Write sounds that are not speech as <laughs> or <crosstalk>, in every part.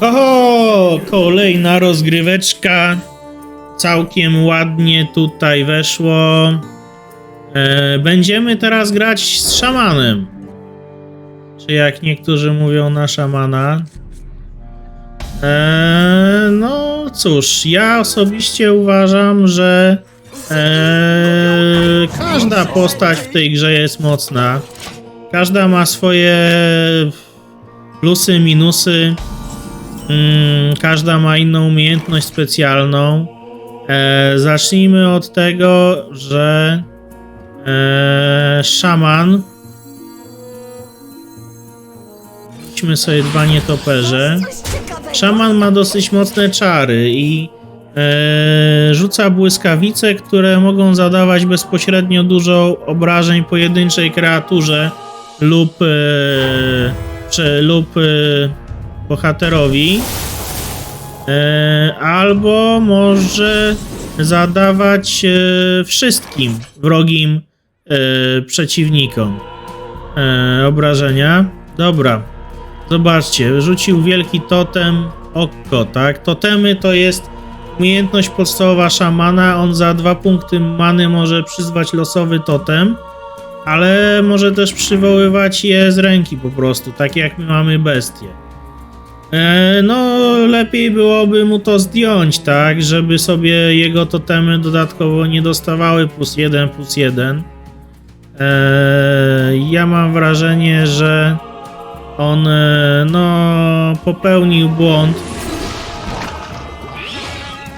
Oho, kolejna rozgryweczka. Całkiem ładnie tutaj weszło. E, będziemy teraz grać z szamanem. Czy jak niektórzy mówią na szamana. E, no cóż, ja osobiście uważam, że e, każda postać w tej grze jest mocna. Każda ma swoje plusy, minusy. Mm, każda ma inną umiejętność specjalną. E, zacznijmy od tego, że e, szaman. Weźmy sobie dwa nietoperze. Szaman ma dosyć mocne czary i e, rzuca błyskawice, które mogą zadawać bezpośrednio dużo obrażeń pojedynczej kreaturze lub, e, czy, lub e, bohaterowi. E, albo może zadawać e, wszystkim wrogim e, przeciwnikom e, obrażenia. Dobra. Zobaczcie, rzucił wielki totem oko, tak? Totemy to jest umiejętność podstawowa szamana. On za dwa punkty many może przyzwać losowy totem, ale może też przywoływać je z ręki po prostu, tak jak my mamy bestie. No, lepiej byłoby mu to zdjąć, tak, żeby sobie jego totemy dodatkowo nie dostawały plus jeden, plus jeden. E, ja mam wrażenie, że on, e, no, popełnił błąd.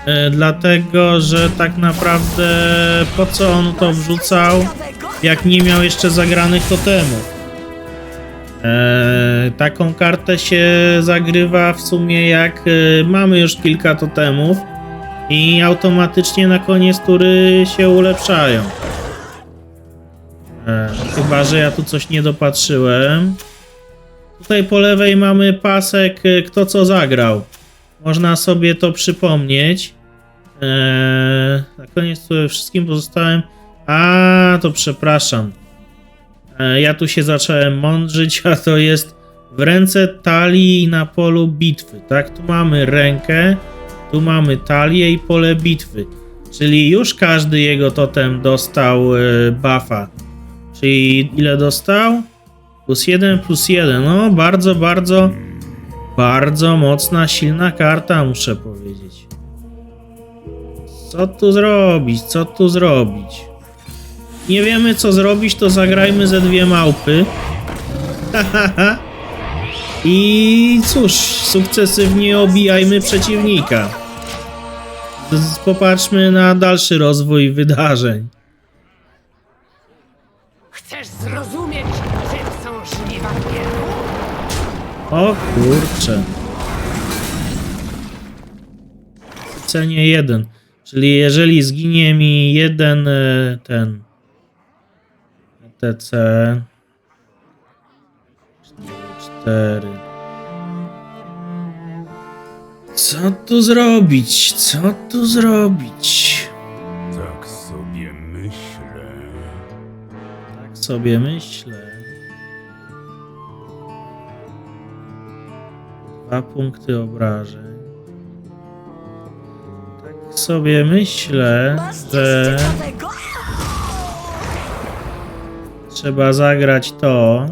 E, dlatego, że tak naprawdę po co on to wrzucał, jak nie miał jeszcze zagranych totemów. Eee, taką kartę się zagrywa w sumie jak e, mamy już kilka totemów i automatycznie na koniec tury się ulepszają. Eee, chyba, że ja tu coś nie dopatrzyłem. Tutaj po lewej mamy pasek e, kto co zagrał. Można sobie to przypomnieć. Eee, na koniec tury wszystkim pozostałem. A, to przepraszam. E, Ja tu się zacząłem mądrzyć, a to jest w ręce talii na polu bitwy, tak? Tu mamy rękę, tu mamy talię i pole bitwy. Czyli już każdy jego totem dostał e, buffa. Czyli ile dostał? Plus jeden, plus jeden. No, bardzo, bardzo, bardzo mocna, silna karta, muszę powiedzieć. Co tu zrobić? Co tu zrobić? Nie wiemy co zrobić, to zagrajmy ze dwie małpy. <laughs> I cóż, sukcesywnie obijajmy przeciwnika. Popatrzmy na dalszy rozwój wydarzeń. Chcesz zrozumieć, czym są żniwa? O kurcze. Cenie jeden. Czyli jeżeli zginie mi jeden e, ten TC 4 Co tu zrobić? Co tu zrobić? Tak sobie myślę. Tak sobie myślę. Dwa punkty obrażeń. Tak sobie myślę, że trzeba zagrać to.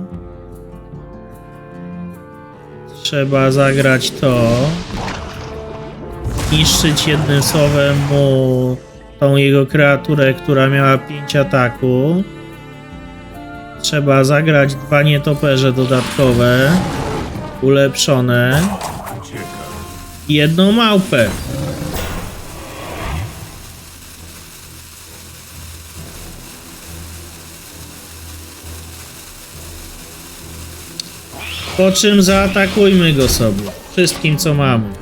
Trzeba zagrać to. Niszczyć jednym słowem mu tą jego kreaturę, która miała 5 ataku. Trzeba zagrać dwa nietoperze dodatkowe, ulepszone jedną małpę. Po czym zaatakujmy go sobie. Wszystkim co mamy.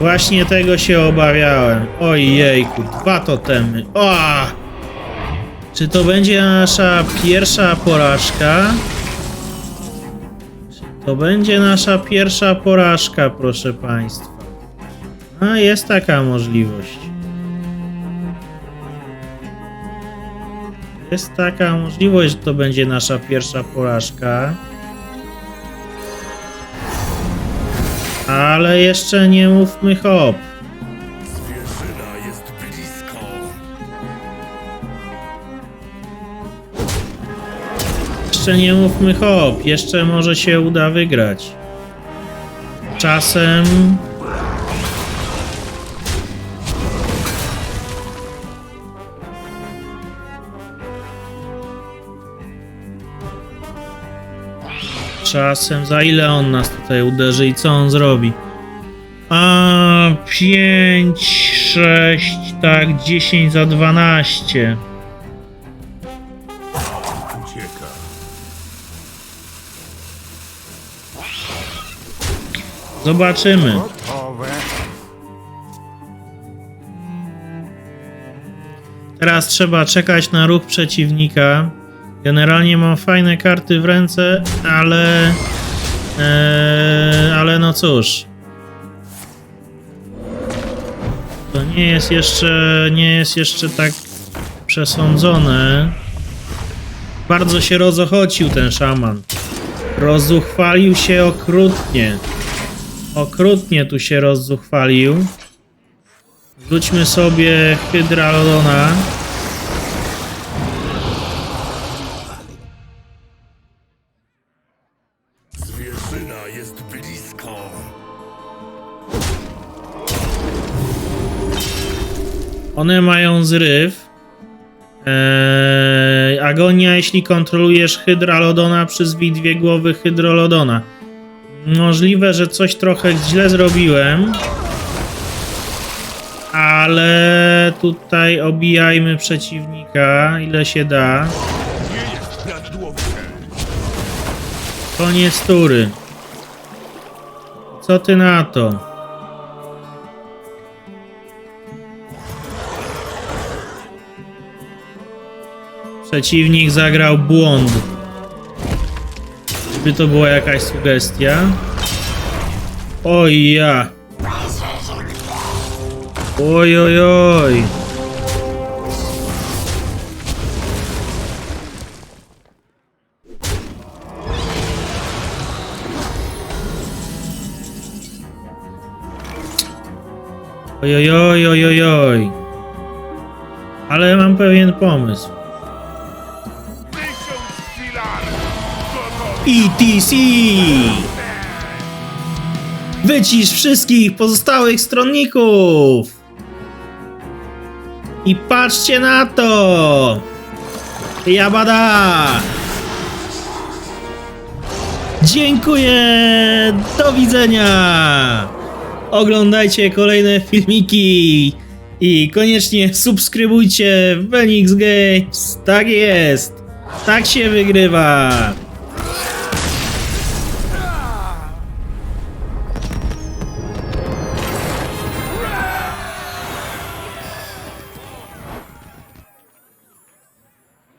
Właśnie tego się obawiałem. Ojejku, dwa totemy. O! Czy to będzie nasza pierwsza porażka? To będzie nasza pierwsza porażka, proszę Państwa. A jest taka możliwość. Jest taka możliwość, że to będzie nasza pierwsza porażka. Ale jeszcze nie mówmy hop. Jeszcze nie mówmy hop, jeszcze może się uda wygrać. Czasem. Czasem za ile on nas tutaj uderzy i co on zrobi? A 5, 6, tak, 10 za 12. Zobaczymy. Teraz trzeba czekać na ruch przeciwnika. Generalnie mam fajne karty w ręce, ale. e, ale no cóż. To nie jest jeszcze. nie jest jeszcze tak przesądzone. Bardzo się rozochocił ten szaman. Rozuchwalił się okrutnie. Okrutnie tu się rozzuchwalił. Rzućmy sobie Hydralodona. Zwierzyna jest blisko. One mają zryw. Eee, agonia, jeśli kontrolujesz Hydralodona, przyzwij dwie głowy Hydrolodona. Możliwe, że coś trochę źle zrobiłem. Ale tutaj obijajmy przeciwnika, ile się da. Koniec tury. Co ty na to? Przeciwnik zagrał błąd. Czyby to była jakaś sugestia? Oj ja. Oj oj oj. Oj oj oj oj oj oj. Ale mam pewien pomysł. ETC! Wycisz wszystkich pozostałych stronników! I patrzcie na to! Jabada! Dziękuję! Do widzenia! Oglądajcie kolejne filmiki i koniecznie subskrybujcie Phoenix Games. Tak jest! Tak się wygrywa!